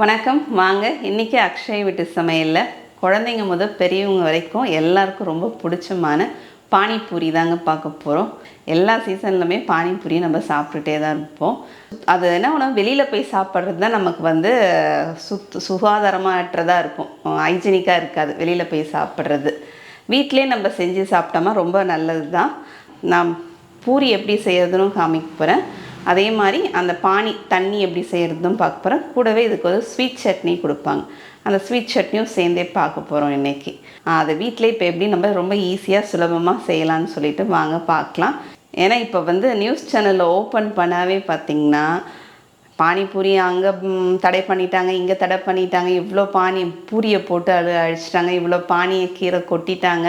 வணக்கம். வாங்க இன்றைக்கி அக்ஷய் வீட்டு சமையலில் குழந்தைங்க முதல் பெரியவங்க வரைக்கும் எல்லாருக்கும் ரொம்ப பிடிச்சமான பானிபூரி தாங்க பார்க்க போகிறோம் எல்லா சீசன்லையுமே பானிபூரி நம்ம சாப்பிட்டுட்டே தான் இருப்போம். அது என்ன ஒன்று வெளியில் போய் சாப்பிட்றது தான் நமக்கு வந்து சுத் சுகாதாரமாற்றதாக இருக்கும். ஹைஜீனிக்காக இருக்காது வெளியில் போய் சாப்பிட்றது. வீட்டிலே நம்ம செஞ்சு சாப்பிட்டோமா ரொம்ப நல்லது தான் நான் பூரி எப்படி செய்யறதுன்னு காமிக்க போகிறேன் அதே மாதிரி அந்த பானி தண்ணி எப்படி செய்கிறதும் பார்க்க போகிறேன் கூடவே இதுக்கு ஒரு ஸ்வீட் சட்னி கொடுப்பாங்க. அந்த ஸ்வீட் சட்னியும் சேர்ந்தே பார்க்க போகிறோம் இன்றைக்கி அதை வீட்டிலே இப்போ எப்படி நம்ம ரொம்ப ஈஸியாக சுலபமாக செய்யலாம்னு சொல்லிட்டு வாங்க பார்க்கலாம். ஏன்னா இப்போ வந்து நியூஸ் சேனலில் ஓப்பன் பண்ணாவே பார்த்திங்கன்னா பானிபூரி அங்கே தடை பண்ணிட்டாங்க இங்கே தடை பண்ணிட்டாங்க இவ்வளோ பானி பூரியை போட்டு அழு அழிச்சிட்டாங்க இவ்வளோ பானியை கீரை கொட்டிட்டாங்க.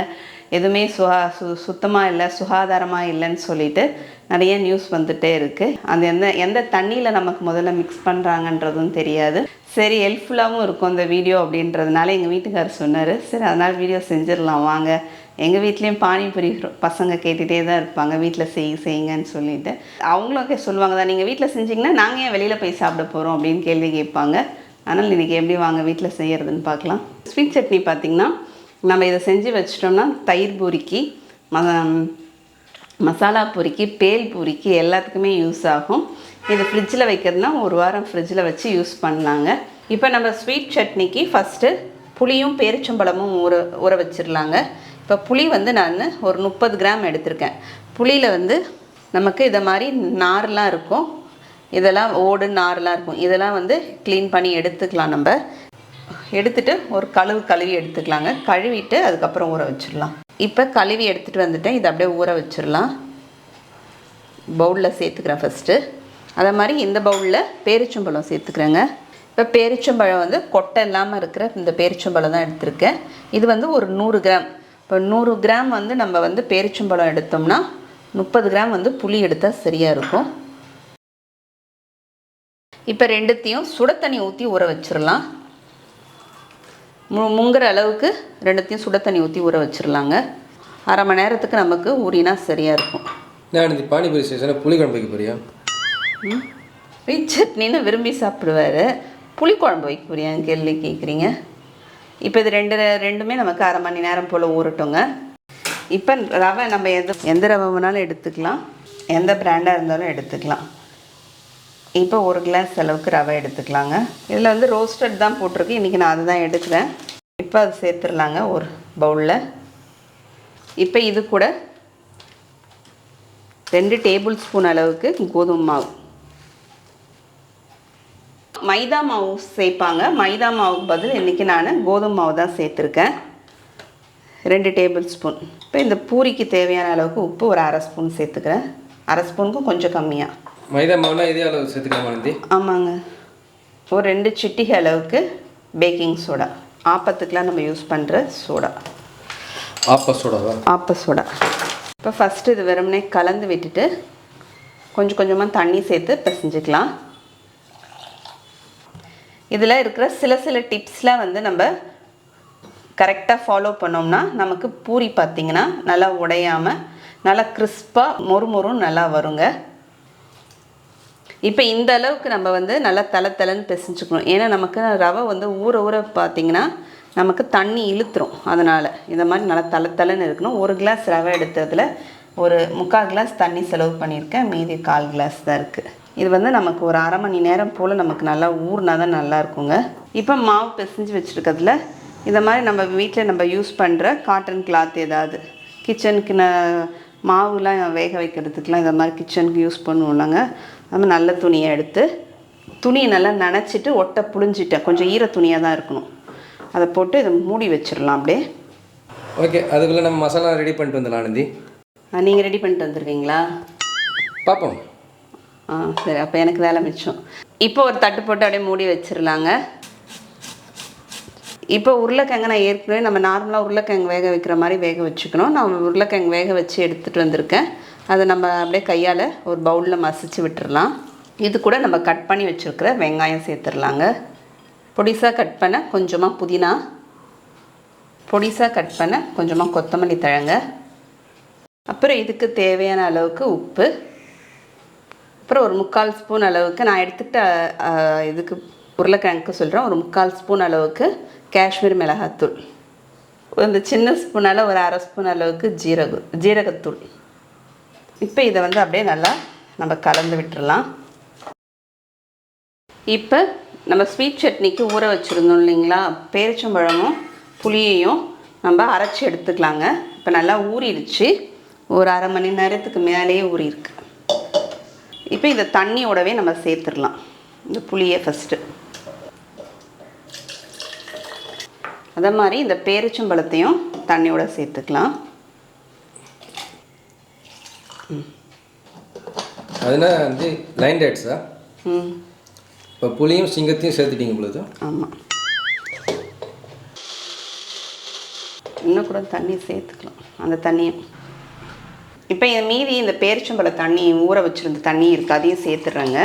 எதுவுமே சுகா சு சுத்தமாக இல்லை சுகாதாரமாக இல்லைன்னு சொல்லிட்டு நிறைய நியூஸ் வந்துகிட்டே இருக்குது அந்த எந்த எந்த தண்ணியில் நமக்கு முதல்ல மிக்ஸ் பண்ணுறாங்கன்றதும் தெரியாது. சரி ஹெல்ப்ஃபுல்லாகவும் இருக்கும் இந்த வீடியோ அப்படின்றதுனால எங்கள் வீட்டுக்காரர் சொன்னார். சரி அதனால் வீடியோ செஞ்சிடலாம் வாங்க. எங்கள் வீட்லேயும் பானிபூரி பசங்க கேட்டுகிட்டே தான் இருப்பாங்க. வீட்டில் செய் செய்யுங்கன்னு சொல்லிட்டு. அவங்களும் கே- சொல்லுவாங்க தான் நீங்கள் வீட்டில் செஞ்சீங்கன்னா நாங்கள் ஏன் வெளியில் போய் சாப்பிட போகிறோம் அப்படின்னு கேள்வி கேட்பாங்க. அதனால் இன்றைக்கி எப்படி வாங்க வீட்டில் செய்கிறதுன்னு பார்க்கலாம். ஸ்வீட் சட்னி பார்த்திங்கன்னா நம்ம இதை செஞ்சு வச்சிட்டோம்னா தயிர் பூரிக்கு ம மசாலா பூரிக்கு பேல் பூரிக்கு எல்லாத்துக்குமே யூஸ் ஆகும். இது ஃப்ரிட்ஜில் வைக்கிறதுனா ஒரு வாரம் ஃப்ரிட்ஜில் வச்சு யூஸ் பண்ணலாங்க. இப்போ நம்ம ஸ்வீட் சட்னிக்கு ஃபஸ்ட்டு புளியும் பேரிச்சம்பழமும் ஊற ஊற வச்சிடலாங்க இப்போ புளி வந்து நான் ஒரு முப்பது கிராம் எடுத்திருக்கேன். புளியில் வந்து நமக்கு இதை மாதிரி நார்லாம் இருக்கும். இதெல்லாம் ஓடு நார்லாம் இருக்கும். இதெல்லாம் வந்து க்ளீன் பண்ணி எடுத்துக்கலாம் நம்ம. எடுத்துகிட்டு ஒரு கழுவு கழுவி எடுத்துக்கலாங்க. கழுவிட்டு அதுக்கப்புறம் ஊற வச்சிடலாம். இப்போ கழுவி எடுத்துகிட்டு வந்துட்டேன். இதை அப்படியே ஊற வச்சிடலாம். பவுலில் சேர்த்துக்கிறேன் ஃபஸ்ட்டு அதே மாதிரி இந்த பவுலில் பேரிச்சம்பழம் சேர்த்துக்கிறேங்க. இப்போ பேரிச்சம்பழம் வந்து கொட்டை இல்லாமல் இருக்கிற இந்த பேரிச்சம்பழம் தான் எடுத்திருக்கேன். இது வந்து ஒரு நூறு கிராம். இப்போ நூறு கிராம் வந்து நம்ம வந்து பேரிச்சம்பழம் எடுத்தோம்னா முப்பது கிராம் வந்து புளி எடுத்தால் சரியாக இருக்கும். இப்போ ரெண்டுத்தையும் சுட தண்ணி ஊற்றி ஊற வச்சிடலாம். மு முங்குற அளவுக்கு ரெண்டுத்தையும் சுட தண்ணி ஊற்றி ஊற வச்சிடலாங்க அரை மணி நேரத்துக்கு நமக்கு ஊறினா சரியாக இருக்கும். நான் இந்த பானிபூரி ஸ்டேஷனில் புளிக்குழம்பு வைக்க போறியா? ம்? சட்னின்னு விரும்பி சாப்பிடுவார். புளிக்குழம்பு வைக்க போறியான்னு கேள்வி கேட்குறீங்க இப்போ இது ரெண்டு ரெண்டுமே நமக்கு அரை மணி நேரம் போல் ஊறட்டுங்க. இப்போ ரவை நம்ம எந்த எந்த ரவை வேணாலும் எடுத்துக்கலாம். எந்த பிராண்டாக இருந்தாலும் எடுத்துக்கலாம். இப்போ ஒரு கிளாஸ் அளவுக்கு ரவை எடுத்துக்கலாங்க. இதில் வந்து ரோஸ்டட் தான் போட்டிருக்கு. இன்றைக்கி நான் அதுதான் எடுக்கிறேன். இப்போ அது சேர்த்துடலாங்க ஒரு பவுலில் இப்போ இது கூட ரெண்டு டேபிள் ஸ்பூன் அளவுக்கு கோதுமை மாவு. மைதா மாவு சேர்ப்பாங்க. மைதா மாவுக்கு பதில் இன்றைக்கி நான் கோதுமை மாவு தான் சேர்த்துருக்கேன். ரெண்டு டேபிள் ஸ்பூன் இப்போ இந்த பூரிக்கு தேவையான அளவுக்கு உப்பு ஒரு அரை ஸ்பூன் சேர்த்துக்கிறேன். அரை ஸ்பூனுக்கும் கொஞ்சம் கம்மியாக மைதா மாவுனா இதே அளவு சேர்த்துக்கலாமா ஆமாங்க. ஒரு ரெண்டு சிட்டிகை அளவுக்கு பேக்கிங் சோடா ஆப்பத்துக்கெலாம் நம்ம யூஸ் பண்ணுற சோடா ஆப்ப சோடாவா? ஆப்ப சோடா. இப்போ ஃபஸ்ட்டு இது வெறுமனே கலந்து விட்டுட்டு கொஞ்சம் கொஞ்சமாக தண்ணி சேர்த்து பிசைஞ்சுக்கலாம். இதில் இருக்கிற சில சில டிப்ஸ்லாம் வந்து நம்ம கரெக்டாக ஃபாலோ பண்ணோம்னா நமக்கு பூரி பார்த்திங்கன்னா நல்லா உடையாமல் நல்லா கிறிஸ்பாக மொறு மொறுன்னு நல்லா வருங்க. இப்போ இந்த அளவுக்கு நம்ம வந்து நல்லா தலை தலைன்னு பிசைஞ்சுக்கணும். ஏன்னா நமக்கு ரவை வந்து ஊற ஊற பார்த்திங்கன்னா நமக்கு தண்ணி இழுத்துரும். அதனால் இந்த மாதிரி நல்லா தலை தலைன்னு இருக்கணும். ஒரு கிளாஸ் ரவை எடுத்ததில் ஒரு முக்கால் கிளாஸ் தண்ணி செலவு பண்ணியிருக்கேன். மீதி கால் கிளாஸ் தான் இருக்குது இது வந்து நமக்கு ஒரு அரை மணி நேரம் போல் நமக்கு நல்லா ஊறினா தான் நல்லா இருக்குங்க. இப்போ மாவு பிசைஞ்சு வச்சுருக்கிறதுல இந்த மாதிரி நம்ம வீட்டில் நம்ம யூஸ் பண்ணுற காட்டன் கிளாத் ஏதாவது கிச்சனுக்கு நான் மாவுலாம் வேக வைக்கிறதுக்குலாம் இந்த மாதிரி கிச்சனுக்கு யூஸ் பண்ணுவோம்லங்க. அது மாதிரி நல்ல துணியை எடுத்து துணியை நல்லா நனைச்சிட்டு ஒட்டை புழிஞ்சிட்டேன். கொஞ்சம் ஈர துணியாக தான் இருக்கணும். அதை போட்டு இதை மூடி வச்சிடலாம் அப்படியே. ஓகே அதுக்குள்ளே நம்ம மசாலா ரெடி பண்ணிட்டு வந்துடலாம் நீங்கள் ரெடி பண்ணிட்டு வந்துடுவீங்களா? பார்ப்போம். ஆ சரி அப்போ எனக்கு வேலை மிச்சம். இப்போ ஒரு தட்டு போட்டு அப்படியே மூடி வச்சிடலாங்க. இப்போ உருளைக்கிழங்கு நான் ஏற்கனவே நம்ம நார்மலாக உருளைக்கிழங்கு வேக வைக்கிற மாதிரி வேக வச்சுக்கணும். நான் உருளைக்கிழங்கு வேக வச்சு எடுத்துகிட்டு வந்திருக்கேன். அதை நம்ம அப்படியே கையால் ஒரு பவுலில் மசிச்சு விட்டுறலாம். இது கூட நம்ம கட் பண்ணி வச்சுருக்கிற வெங்காயம் சேர்த்துடலாங்க பொடிசாக கட் பண்ண கொஞ்சமாக புதினா பொடிசாக கட் பண்ண கொஞ்சமாக கொத்தமல்லி தழங்க அப்புறம் இதுக்கு தேவையான அளவுக்கு உப்பு அப்புறம் ஒரு முக்கால் ஸ்பூன் அளவுக்கு நான் எடுத்துக்கிட்ட இதுக்கு உருளைக்கிழங்குக்கு சொல்கிறேன் ஒரு முக்கால் ஸ்பூன் அளவுக்கு காஷ்மீர் மிளகாத்தூள். இந்த சின்ன ஸ்பூனால் ஒரு அரை ஸ்பூன் அளவுக்கு ஜீரகம் ஜீரகத்தூள். இப்போ இதை வந்து அப்படியே நல்லா நம்ம கலந்து விட்டுடலாம் இப்போ நம்ம ஸ்வீட் சட்னிக்கு ஊற வச்சுருந்தோம் இல்லைங்களா? பேரிச்சம்பழமும் புளியையும் நம்ம அரைச்சி எடுத்துக்கலாங்க. இப்போ நல்லா ஊறிடுச்சு. ஒரு அரை மணி நேரத்துக்கு மேலேயே ஊறியிருக்கு. இப்போ இதை தண்ணியோடவே நம்ம சேர்த்துடலாம். இந்த புளியை ஃபஸ்ட்டு அதே மாதிரி இந்த பேரிச்சம்பழத்தையும் தண்ணியோட சேர்த்துக்கலாம். அதுனா வந்து லைன் டேட்ஸா ம். இப்போ புளியும் சிங்கத்தையும் சேர்த்துட்டீங்க பொழுது ஆமாம் இன்னும் கூட தண்ணி சேர்த்துக்கலாம். அந்த தண்ணியும் இப்போ மீதி இந்த பேரிச்சம்பழ தண்ணி ஊற வச்சுருந்த தண்ணி இருக்குது அதையும் சேர்த்துடுறேங்க.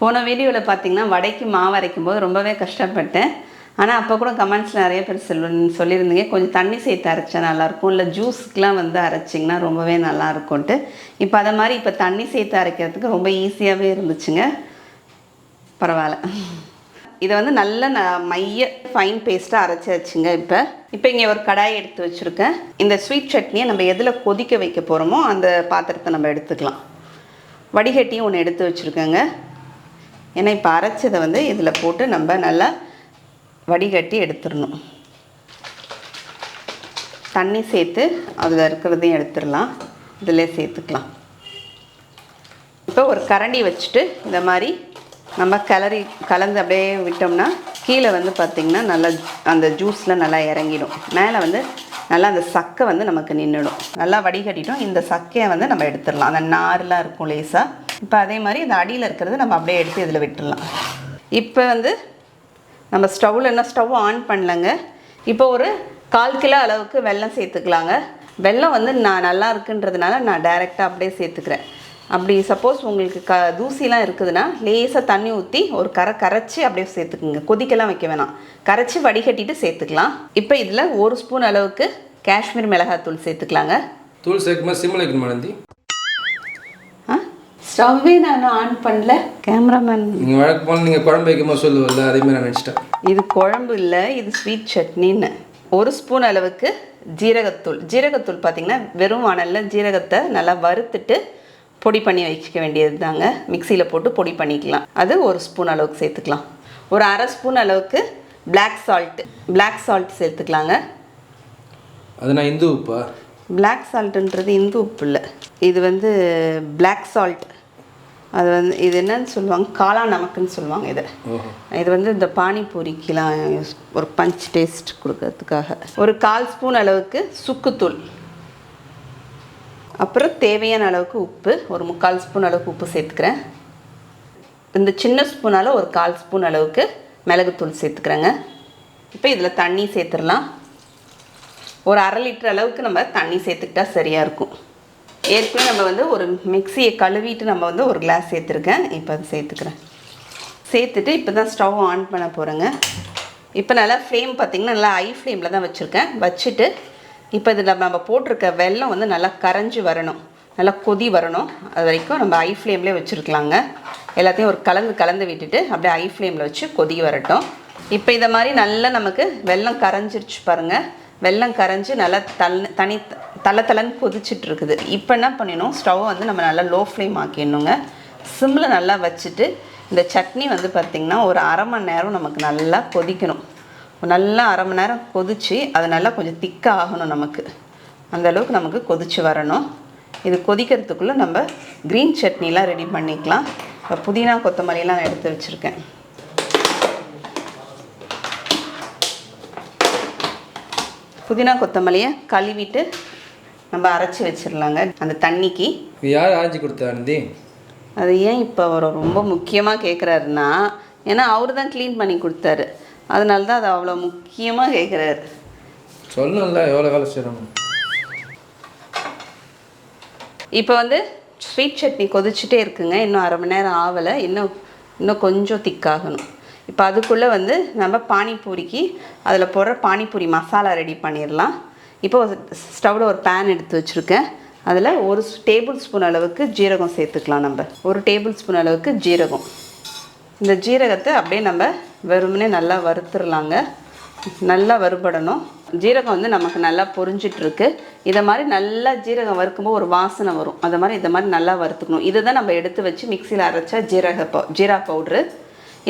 போன வீடியோவில் பார்த்தீங்கன்னா வடைக்கு மாவு அரைக்கும் போது ரொம்பவே கஷ்டப்பட்டேன். ஆனால் அப்போ கூட கமெண்ட்ஸில் நிறைய பேர் சொல்லு சொல்லியிருந்தீங்க. கொஞ்சம் தண்ணி சேர்த்து அரைச்சா நல்லாயிருக்கும். இல்லை ஜூஸ்க்கெலாம் வந்து அரைச்சிங்கன்னா ரொம்பவே நல்லாயிருக்கும்ன்ட்டு. இப்போ அதை மாதிரி இப்போ தண்ணி சேர்த்து அரைக்கிறதுக்கு ரொம்ப ஈஸியாகவே இருந்துச்சுங்க. பரவாயில்ல. இதை வந்து நல்ல ந மைய ஃபைன் பேஸ்ட்டாக அரைச்சி வச்சுங்க இப்போ. இப்போ இங்கே ஒரு கடாய் எடுத்து வச்சுருக்கேன். இந்த ஸ்வீட் சட்னியை நம்ம எதில் கொதிக்க வைக்க போகிறோமோ அந்த பாத்திரத்தை நம்ம எடுத்துக்கலாம். வடிகட்டியும் ஒன்று எடுத்து வச்சுருக்கேங்க. ஏன்னா இப்போ அரைச்சதை வந்து இதில் போட்டு நம்ம நல்லா வடிகட்டி எடுத்துடணும். தண்ணி சேர்த்து அதில் இருக்கிறதையும் எடுத்துடலாம். இதில் சேர்த்துக்கலாம். இப்போ ஒரு கரண்டி வச்சுட்டு இந்த மாதிரி நம்ம கிளறி கலந்து அப்படியே விட்டோம்னா கீழே வந்து பார்த்திங்கன்னா நல்லா அந்த ஜூஸில் நல்லா இறங்கிடும். மேலே வந்து நல்லா அந்த சக்கை வந்து நமக்கு நின்றுடும் நல்லா வடிகட்டிட்டோம். இந்த சக்கையை வந்து நம்ம எடுத்துடலாம். அந்த நார்லாம் இருக்கும் லேசாக இப்போ அதே மாதிரி இந்த அடியில் இருக்கிறது நம்ம அப்படியே எடுத்து இதில் விட்டுடலாம் இப்போ வந்து நம்ம ஸ்டவ்வில் என்ன ஸ்டவ் ஆன் பண்ணலங்க. இப்போ ஒரு கால் கிலோ அளவுக்கு வெல்லம் சேர்த்துக்கலாங்க. வெல்லம் வந்து நான் நல்லா இருக்குன்றதுனால நான் டைரெக்டாக அப்படியே சேர்த்துக்கிறேன். அப்படி சப்போஸ் உங்களுக்கு க தூசிலாம் இருக்குதுன்னா லேசாக தண்ணி ஊற்றி ஒரு கரை கரைச்சி அப்படியே சேர்த்துக்குங்க. கொதிக்கலாம் வைக்க வேணாம். கரைச்சி வடிகட்டிட்டு சேர்த்துக்கலாம். இப்போ இதில் ஒரு ஸ்பூன் அளவுக்கு காஷ்மீர் மிளகாத்தூள் சேர்த்துக்கலாங்க. தூள் சேர்க்கும்போது சிம்மில் வைக்கணும் ஸ்டவ்வே நான் ஆன் பண்ணல. கேமராமேன். நீங்கள் வழக்கு போனால் நீங்கள் குழம்பு வைக்கும்போது சொல்லுவல்ல அதே மாதிரி நான் நினச்சிட்டேன். இது குழம்பு இல்லை இது ஸ்வீட் சட்னின்னு. ஒரு ஸ்பூன் அளவுக்கு ஜீரகத்தூள். ஜீரகத்தூள் பார்த்திங்கன்னா வெறும் வானலில் ஜீரகத்தை நல்லா வறுத்துட்டு பொடி பண்ணி வச்சுக்க வேண்டியது தாங்க மிக்சியில் போட்டு பொடி பண்ணிக்கலாம். அது ஒரு ஸ்பூன் அளவுக்கு சேர்த்துக்கலாம். ஒரு அரை ஸ்பூன் அளவுக்கு பிளாக் சால்ட் பிளாக் சால்ட் சேர்த்துக்கலாங்க. அது நான் இந்து உப்பா? பிளாக் சால்ட்டுன்றது இந்து உப்பு இல்லை. இது வந்து பிளாக் சால்ட் அது வந்து இது என்னன்னு சொல்லுவாங்க காளா நமக்குன்னு சொல்லுவாங்க இதை. இது வந்து இந்த பானிபூரிக்கெலாம் ஒரு பஞ்ச் டேஸ்ட் கொடுக்கறதுக்காக. ஒரு கால் ஸ்பூன் அளவுக்கு சுக்குத்தூள். அப்புறம் தேவையான அளவுக்கு உப்பு ஒரு முக்கால் ஸ்பூன் அளவுக்கு உப்பு சேர்த்துக்கிறேன். இந்த சின்ன ஸ்பூனால் ஒரு கால் ஸ்பூன் அளவுக்கு மிளகுத்தூள் சேர்த்துக்கிறேங்க. இப்போ இதில் தண்ணி சேர்த்துடலாம். ஒரு அரை லிட்டர் அளவுக்கு நம்ம தண்ணி சேர்த்துக்கிட்டா சரியாக இருக்கும். ஏற்கனவே நம்ம வந்து ஒரு மிக்சியை கழுவிட்டு நம்ம வந்து ஒரு கிளாஸ் சேர்த்துருக்கேன் இப்போ அதை சேர்த்துக்கிறேன். சேர்த்துட்டு இப்போ தான் ஸ்டவ் ஆன் பண்ண போகிறேங்க இப்போ நல்லா ஃப்ளேம் பார்த்திங்கன்னா நல்லா ஹை ஃப்ளேமில் தான் வச்சுருக்கேன். வச்சுட்டு இப்போ இதில் நம்ம போட்டிருக்க வெல்லம் வந்து நல்லா கரைஞ்சி வரணும். நல்லா கொதி வரணும். அது வரைக்கும் நம்ம ஹை ஃப்ளேம்லேயே வச்சுருக்கலாங்க. எல்லாத்தையும் ஒரு கலந்து கலந்து விட்டுட்டு அப்படியே ஹை ஃப்ளேமில் வச்சு கொதி வரட்டும். இப்போ இதை மாதிரி நல்லா நமக்கு வெல்லம் கரைஞ்சிருச்சு பாருங்கள் வெல்லம் கரைஞ்சி நல்லா தல் தனி தலை தலைன்னு கொதிச்சிட்டு இருக்குது இப்போ என்ன பண்ணிடணும்? ஸ்டவ் வந்து நம்ம நல்லா லோ ஃப்ளேம் ஆக்கிடணுங்க. சிம்மில் நல்லா வச்சுட்டு இந்த சட்னி வந்து பார்த்திங்கன்னா ஒரு அரை மணி நேரம் நமக்கு நல்லா கொதிக்கணும். நல்லா அரை மணி நேரம் கொதித்து அது நல்லா கொஞ்சம் திக்காக ஆகணும் நமக்கு. அந்த அளவுக்கு நமக்கு கொதித்து வரணும். இது கொதிக்கிறதுக்குள்ளே நம்ம க்ரீன் சட்னிலாம் ரெடி பண்ணிக்கலாம். இப்போ புதினா கொத்தமல்லிலாம் நான் எடுத்து வச்சுருக்கேன். புதினா கொத்தமல்லியை கழுவிட்டு நம்ம அரைச்சி வச்சிடலாங்க அந்த தண்ணிக்கு. யார் ஆஞ்சி கொடுத்தா அது ஏன் இப்போ அவர் ரொம்ப முக்கியமாக கேட்குறாருன்னா ஏன்னா அவர் தான் க்ளீன் பண்ணி கொடுத்தாரு. அதனால தான் அது அவ்வளோ முக்கியமாக கேட்குறாரு சொல்லணும்ல எவ்வளோ வேலை செய்யணும்? இப்போ வந்து ஸ்வீட் சட்னி கொதிச்சுட்டே இருக்குங்க. இன்னும் அரை மணி நேரம் ஆகலை இன்னும் இன்னும் கொஞ்சம் திக்காகணும் இப்போ அதுக்குள்ளே வந்து நம்ம பானிபூரிக்கு அதில் போடுற பானிபூரி மசாலா ரெடி பண்ணிடலாம் இப்போ ஸ்டவ்வில் ஒரு பேன் எடுத்து வச்சுருக்கேன். அதில் ஒரு டேபிள் ஸ்பூன் அளவுக்கு ஜீரகம் சேர்த்துக்கலாம் நம்ம. ஒரு டேபிள் ஸ்பூன் அளவுக்கு ஜீரகம். இந்த ஜீரகத்தை அப்படியே நம்ம வெறுமனே நல்லா வறுத்துடலாங்க நல்லா வறுபடணும். ஜீரகம் வந்து நமக்கு நல்லா பொரிஞ்சிட்ருக்கு. இதை மாதிரி நல்லா ஜீரகம் வறுக்கும்போது ஒரு வாசனை வரும். அதை மாதிரி இதை மாதிரி நல்லா வறுத்துக்கணும். இதை தான் நம்ம எடுத்து வச்சு மிக்சியில் அரைச்சா ஜீரக பவு ஜீரா பவுட்ரு.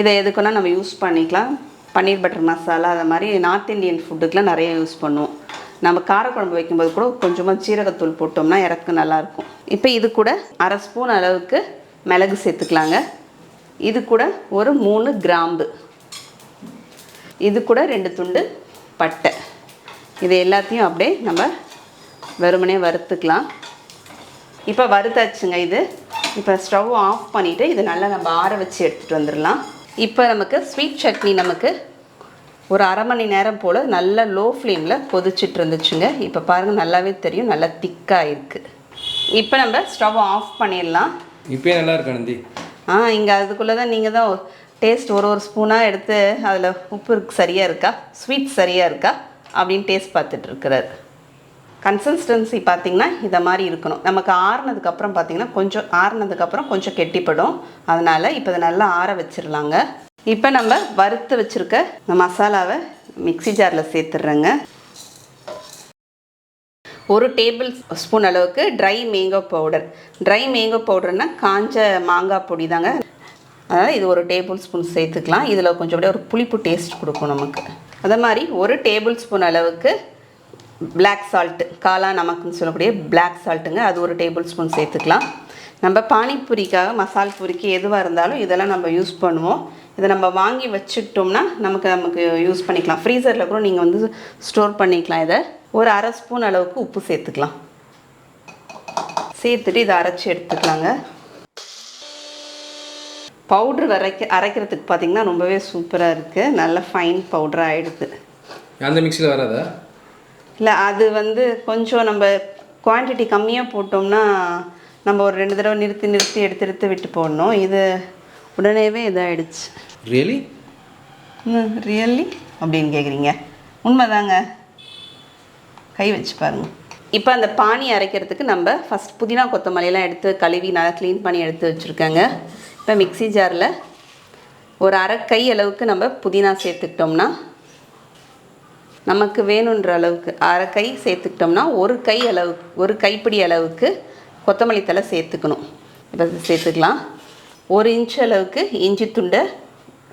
இதை எதுக்குன்னா நம்ம யூஸ் பண்ணிக்கலாம். பன்னீர் பட்டர் மசாலா அதை மாதிரி நார்த் இந்தியன் ஃபுட்டுக்கெலாம் நிறைய யூஸ் பண்ணுவோம். நம்ம காரக்குழம்பு வைக்கும்போது கூட கொஞ்சமாக சீரகத்தூள் போட்டோம்னா இறக்கு நல்லாயிருக்கும். இப்போ இது கூட அரை ஸ்பூன் அளவுக்கு மிளகு சேர்த்துக்கலாங்க. இது கூட ஒரு மூணு கிராம்பு. இது கூட ரெண்டு துண்டு பட்டை. இது எல்லாத்தையும் அப்படியே நம்ம வெறுமனே வறுத்துக்கலாம். இப்போ வறுத்தாச்சுங்க இது. இப்போ ஸ்டவ் ஆஃப் பண்ணிவிட்டு இது நல்லா நம்ம ஆற வச்சு எடுத்துகிட்டு வந்துடலாம். இப்போ நமக்கு ஸ்வீட் சட்னி நமக்கு ஒரு அரை மணி நேரம் போல் நல்லா லோ ஃப்ளேமில் கொதிச்சிட்டு இருந்துச்சுங்க இப்போ பாருங்கள் நல்லாவே தெரியும். நல்லா திக்காக இருக்குது இப்போ நம்ம ஸ்டவ் ஆஃப் பண்ணிடலாம். இப்பயே நல்லா இருக்கு ஆனந்தி ஆ இங்கே அதுக்குள்ளே தான் நீங்கள் தான் டேஸ்ட் ஒரு ஒரு ஸ்பூனாக எடுத்து அதில் உப்பு சரியாக இருக்கா? ஸ்வீட் சரியாக இருக்கா? அப்படின்னு டேஸ்ட் பார்த்துட்டு இருக்கிறார். கன்சிஸ்டன்சி பார்த்திங்கன்னா இதை மாதிரி இருக்கணும். நமக்கு ஆறுனதுக்கப்புறம் பார்த்திங்கன்னா கொஞ்சம் ஆறுனதுக்கப்புறம் கொஞ்சம் கெட்டிப்படும். அதனால் இப்போ இதை நல்லா ஆற வச்சிடலாங்க. இப்போ நம்ம வறுத்து வச்சுருக்க இந்த மசாலாவை மிக்ஸி ஜாரில் சேர்த்துட்றேங்க. ஒரு டேபிள் ஸ்பூன் அளவுக்கு dry mango powder. Dry mango பவுடர்னால் காஞ்ச மாங்காய் பொடி தாங்க. அதாவது இது ஒரு டேபிள் ஸ்பூன் சேர்த்துக்கலாம். இதில் கொஞ்சம் அப்படியே ஒரு புளிப்பு டேஸ்ட் கொடுக்கும் நமக்கு. அதே மாதிரி ஒரு டேபிள் ஸ்பூன் அளவுக்கு பிளாக் சால்ட்டு காலா நமக்குன்னு சொல்லக்கூடிய பிளாக் சால்ட்டுங்க அது ஒரு டேபிள் ஸ்பூன் சேர்த்துக்கலாம். நம்ம பானிபூரிக்காக மசால் பூரிக்கு எதுவாக இருந்தாலும் இதெல்லாம் நம்ம யூஸ் பண்ணுவோம். இதை நம்ம வாங்கி வச்சுக்கிட்டோம்னா நமக்கு நமக்கு யூஸ் பண்ணிக்கலாம். ஃப்ரீசரில் கூட நீங்கள் வந்து ஸ்டோர் பண்ணிக்கலாம் இதை. ஒரு அரை ஸ்பூன் அளவுக்கு உப்பு சேர்த்துக்கலாம். சேர்த்துட்டு இதை அரைச்சி எடுத்துக்கலாங்க. பவுட்ரு வரைக்க அரைக்கிறதுக்கு பார்த்திங்கன்னா ரொம்பவே சூப்பராக இருக்குது நல்ல ஃபைன் பவுடராக ஆகிடுது அந்த மிக்சியில் வராதா? இல்லை அது வந்து கொஞ்சம் நம்ம குவான்டிட்டி கம்மியாக போட்டோம்னா நம்ம ஒரு ரெண்டு தடவை நிறுத்தி நிறுத்தி எடுத்து எடுத்து விட்டு போடணும். இது உடனேவே இதாகிடுச்சு ரியலி ரியல்லி அப்படின்னு கேட்குறீங்க உண்மைதாங்க. கை வச்சு பாருங்க. இப்போ அந்த பானி அரைக்கிறதுக்கு நம்ம ஃபஸ்ட் புதினா கொத்தமல்லியெல்லாம் எடுத்து கழுவி நல்லா க்ளீன் பண்ணி எடுத்து வச்சுருக்கேங்க. இப்போ மிக்ஸி ஜாரில் ஒரு அரை கை அளவுக்கு நம்ம புதினா சேர்த்துக்கிட்டோம்னா நமக்கு வேணுன்ற அளவுக்கு அரை கை சேர்த்துக்கிட்டோம்னா ஒரு கை அளவு ஒரு கைப்பிடி அளவுக்கு கொத்தமல்லி தழை சேர்த்துக்கணும். இப்போ சேர்த்துக்கலாம். ஒரு இன்ச் அளவுக்கு இஞ்சி துண்டை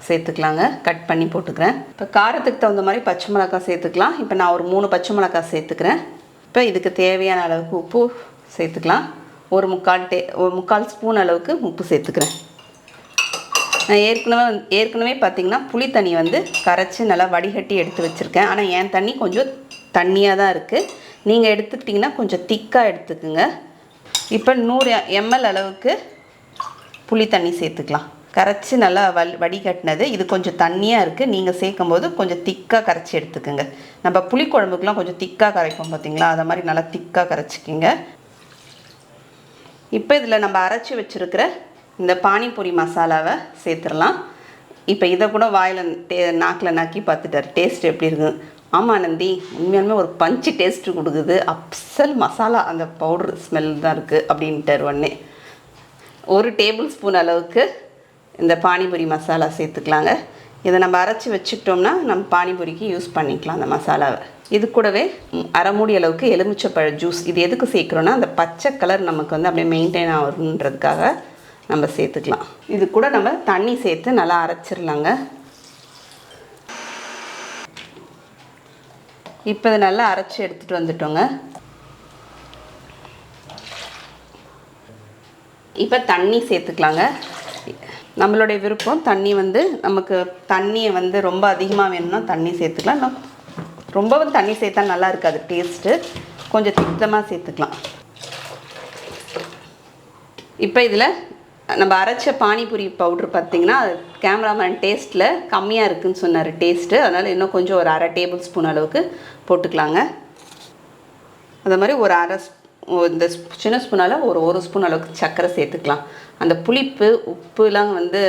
சேர்த்துக்கலாங்க. கட் பண்ணி போட்டுக்கிறேன். இப்போ காரத்துக்கு தகுந்த மாதிரி பச்சை மிளகாய் சேர்த்துக்கலாம். இப்போ நான் ஒரு மூணு பச்சை மிளகாய் சேர்த்துக்கிறேன். இப்போ இதுக்கு தேவையான அளவுக்கு உப்பு சேர்த்துக்கலாம். ஒரு முக்கால் டே ஒரு முக்கால் ஸ்பூன் அளவுக்கு உப்பு சேர்த்துக்கிறேன். நான் ஏற்கனவே ஏற்கனவே பார்த்திங்கன்னா புளி தண்ணி வந்து கரைச்சி நல்லா வடிகட்டி எடுத்து வச்சுருக்கேன். ஆனால் என் தண்ணி கொஞ்சம் தண்ணியாக தான் இருக்குது நீங்கள் எடுத்துக்கிட்டிங்கன்னா கொஞ்சம் திக்காக எடுத்துக்குங்க. இப்போ நூறு எம்எல் அளவுக்கு புளி தண்ணி சேர்த்துக்கலாம். கரைச்சி நல்லா வல் வடிகட்டினது இது கொஞ்சம் தண்ணியாக இருக்குது நீங்கள் சேர்க்கும்போது கொஞ்சம் திக்காக கரைச்சி எடுத்துக்கோங்க. நம்ம புளிக்குழம்புக்கெலாம் கொஞ்சம் திக்காக கரைப்போம் பார்த்தீங்களா அதை மாதிரி நல்லா திக்காக கரைச்சிக்கிங்க. இப்போ இதில் நம்ம அரைச்சி வச்சுருக்கிற இந்த பானிபூரி மசாலாவை சேர்த்துடலாம். இப்போ இதை கூட வாயில் டே நாக்கில் நாக்கி பார்த்துட்டார் டேஸ்ட் எப்படி இருக்குது ஆமாம் நந்தி உண்மையாலுமே ஒரு பஞ்சு டேஸ்ட்டு கொடுக்குது. அப்சல் மசாலா அந்த பவுடர் ஸ்மெல் தான் இருக்குது அப்படின்ட்டார் உடனே. ஒரு டேபிள் ஸ்பூன் அளவுக்கு இந்த பானிபூரி மசாலா சேர்த்துக்கலாங்க. இதை நம்ம அரைச்சி வச்சுக்கிட்டோம்னா நம்ம பானிபூரிக்கு யூஸ் பண்ணிக்கலாம் அந்த மசாலாவை. இது கூடவே அரைமூடி அரை மூடி அளவுக்கு எலுமிச்சப்பழ ஜூஸ். இது எதுக்கு சேர்க்குறோன்னா அந்த பச்சை கலர் நமக்கு வந்து அப்படியே மெயின்டைன் ஆகணுன்றதுக்காக நம்ம சேர்த்துக்கலாம். இது கூட நம்ம தண்ணி சேர்த்து நல்லா அரைச்சிடலாங்க இப்போ இதை நல்லா அரைச்சி எடுத்துகிட்டு வந்துட்டோங்க. இப்போ தண்ணி சேர்த்துக்கலாங்க. நம்மளுடைய விருப்பம் தண்ணி வந்து நமக்கு தண்ணியை வந்து ரொம்ப அதிகமாக வேணும்னா தண்ணி சேர்த்துக்கலாம். இன்னும் ரொம்பவும் தண்ணி சேர்த்தா நல்லா இருக்காது. டேஸ்ட்டு கொஞ்சம் திட்டமாக சேர்த்துக்கலாம். இப்போ இதில் நம்ம அரைச்ச பானிபூரி பவுட்ரு பார்த்திங்கன்னா கேமராமேன் டேஸ்ட்டில் கம்மியாக இருக்குதுன்னு சொன்னார். டேஸ்ட்டு அதனால் இன்னும் கொஞ்சம் ஒரு அரை டேபிள் ஸ்பூன் அளவுக்கு போட்டுக்கலாங்க. அது மாதிரி ஒரு அரை இந்த சின்ன ஸ்பூனால் ஒரு ஒரு ஸ்பூன் அளவுக்கு சர்க்கரை சேர்த்துக்கலாம். அந்த புளிப்பு உப்புலாம் வந்து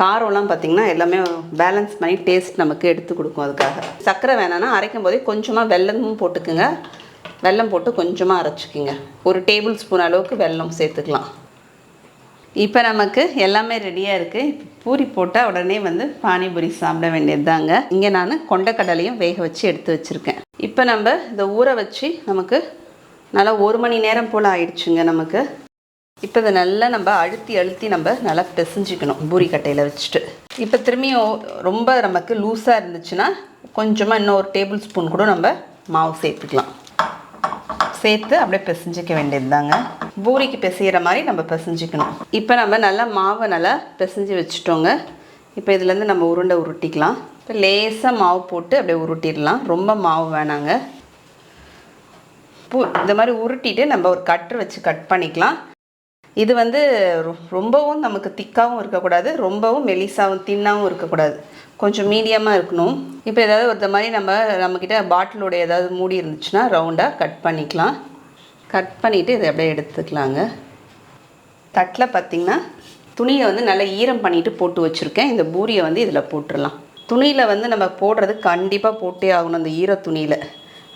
காரம்லாம் பார்த்திங்கன்னா எல்லாமே பேலன்ஸ் பண்ணி டேஸ்ட் நமக்கு எடுத்து கொடுக்கும் அதுக்காக. சர்க்கரை வேணான்னா அரைக்கும் போதே கொஞ்சமாக வெல்லமும் போட்டுக்குங்க. வெல்லம் போட்டு கொஞ்சமாக அரைச்சிக்கிங்க. ஒரு டேபிள் ஸ்பூன் அளவுக்கு வெல்லம் சேர்த்துக்கலாம். இப்போ நமக்கு எல்லாமே ரெடியாக இருக்குது பூரி போட்டால் உடனே வந்து பானிபூரி சாப்பிட வேண்டியது தாங்க இங்கே நான் கொண்டக்கடலையும் வேக வச்சு எடுத்து வச்சுருக்கேன். இப்போ நம்ம இதை ஊற வச்சு நமக்கு நல்லா ஒரு மணி நேரம் போல் ஆயிடுச்சுங்க நமக்கு. இப்போ இதை நல்லா நம்ம அழுத்தி அழுத்தி நம்ம நல்லா பிசைஞ்சிக்கணும் பூரி கட்டையில் வச்சுட்டு. இப்போ திரும்பியும் ரொம்ப நமக்கு லூஸாக இருந்துச்சுன்னா கொஞ்சமாக இன்னும் ஒரு டேபிள் ஸ்பூன் கூட நம்ம மாவு சேர்த்துக்கலாம். சேர்த்து அப்படியே பிசைஞ்சிக்க வேண்டியது தாங்க பூரிக்கு பிசைகிற மாதிரி நம்ம பிசைஞ்சிக்கணும். இப்போ நம்ம நல்லா மாவை நல்லா பிசைஞ்சு வச்சுட்டோங்க. இப்போ இதுலேருந்து நம்ம உருண்டை உருட்டிக்கலாம். இப்போ லேசாக மாவு போட்டு அப்படியே உருட்டிடலாம். ரொம்ப மாவு வேணாங்க. பூ இந்த மாதிரி உருட்டிட்டு நம்ம ஒரு கட்ரு வச்சு கட் பண்ணிக்கலாம். இது வந்து ரொ- ரொம்பவும் நமக்கு திக்காகவும் இருக்கக்கூடாது ரொம்பவும் மெலிசாகவும் தின்னாகவும் இருக்கக்கூடாது. கொஞ்சம் மீடியமாக இருக்கணும். இப்போ ஏதாவது ஒரு மாதிரி நம்ம நம்மக்கிட்ட பாட்டிலோட ஏதாவது மூடி இருந்துச்சுன்னா ரவுண்டாக கட் பண்ணிக்கலாம். கட் பண்ணிவிட்டு இதை அப்படியே எடுத்துக்கலாங்க. தட்டில் பார்த்திங்கன்னா துணியை வந்து நல்லா ஈரம் பண்ணிட்டு போட்டு வச்சுருக்கேன். இந்த பூரியை வந்து இதில் போட்டுடலாம் துணியில் வந்து நம்ம போடுறது கண்டிப்பாக போட்டே ஆகணும் அந்த ஈர துணியில்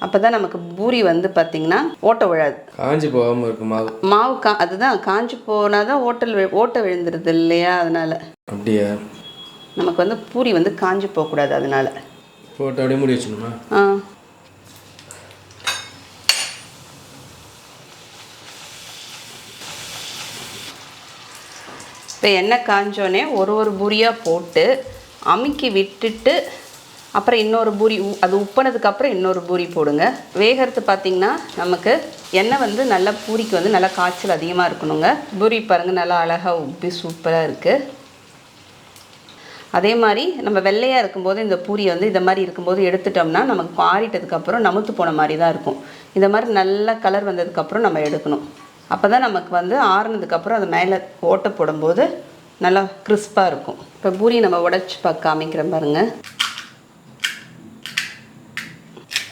அப்போ தான் நமக்கு பூரி வந்து பார்த்திங்கன்னா ஓட்ட விழாது காஞ்சி போகாமல் இருக்கு மாவு. மாவு கா அதுதான் காஞ்சி போனால் தான் ஓட்டல் ஓட்டை விழுந்துருது இல்லையா அதனால். அப்படியா? நமக்கு வந்து பூரி வந்து காஞ்சி போகக்கூடாது அதனால். போட்டு அப்படியே மூடி வச்சுணுமா ஆ. இப்போ எண்ணெய் காஞ்சோடனே ஒரு ஒரு பூரியாக போட்டு அமுக்கி விட்டுட்டு அப்புறம் இன்னொரு பூரி உ- அது உப்பினதுக்கப்புறம் இன்னொரு பூரி போடுங்க. வேகிறது பார்த்திங்கன்னா நமக்கு எண்ணெய் வந்து நல்லா பூரிக்கு வந்து நல்லா காய்ச்சல் அதிகமாக இருக்கணுங்க. பூரி பாருங்கள் நல்லா அழகாக உப்பி சூப்பராக இருக்குது அதே மாதிரி நம்ம வெள்ளையாக இருக்கும்போது இந்த பூரி வந்து இந்த மாதிரி இருக்கும்போது எடுத்துட்டோம்னா நமக்கு ஆறிட்டதுக்கப்புறம் நமுத்து போன மாதிரி தான் இருக்கும். இந்த மாதிரி நல்ல கலர் வந்ததுக்கப்புறம் நம்ம எடுக்கணும். அப்போ தான் நமக்கு வந்து ஆறுனதுக்கப்புறம் அது மேலே ஓட்டை போடும்போது நல்லா கிறிஸ்பாக இருக்கும். இப்போ பூரி நம்ம உடச்சி பார்க்க காமிக்கிறேன் பாருங்கள்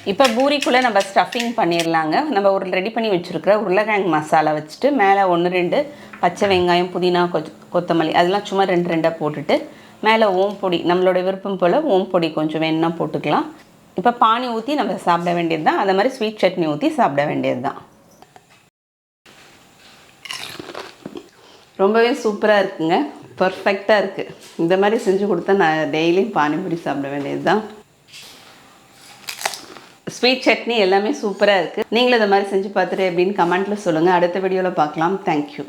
இப்போ பூரிக்குள்ளே நம்ம ஸ்டஃபிங் பண்ணிடலாங்க நம்ம ஒரு ரெடி பண்ணி வச்சுருக்கிற உருளைக்கிழங்கு மசாலா வச்சுட்டு மேலே ஒன்று ரெண்டு பச்சை வெங்காயம் புதினா கொத் கொத்தமல்லி அதெல்லாம் சும்மா ரெண்டு ரெண்டாக போட்டுட்டு மேலே ஓம் பொடி நம்மளோட விருப்பம் போல் ஓம் பொடி கொஞ்சம் வேணும்னா போட்டுக்கலாம். இப்போ பானி ஊற்றி நம்ம சாப்பிட வேண்டியது தான் அதை மாதிரி ஸ்வீட் சட்னி ஊற்றி சாப்பிட வேண்டியது தான் ரொம்பவே சூப்பராக இருக்குங்க. பர்ஃபெக்டாக இருக்குது இந்த மாதிரி செஞ்சு கொடுத்தா நான் டெய்லியும் பானிபூரி சாப்பிட வேண்டியது தான் ஸ்வீட் சட்னி எல்லாமே சூப்பராக இருக்குது நீங்களும் இந்த மாதிரி செஞ்சு பார்த்துட்டு எப்படின்னு கமெண்ட்டில் சொல்லுங்கள் அடுத்த வீடியோவில் பார்க்கலாம். தேங்க்யூ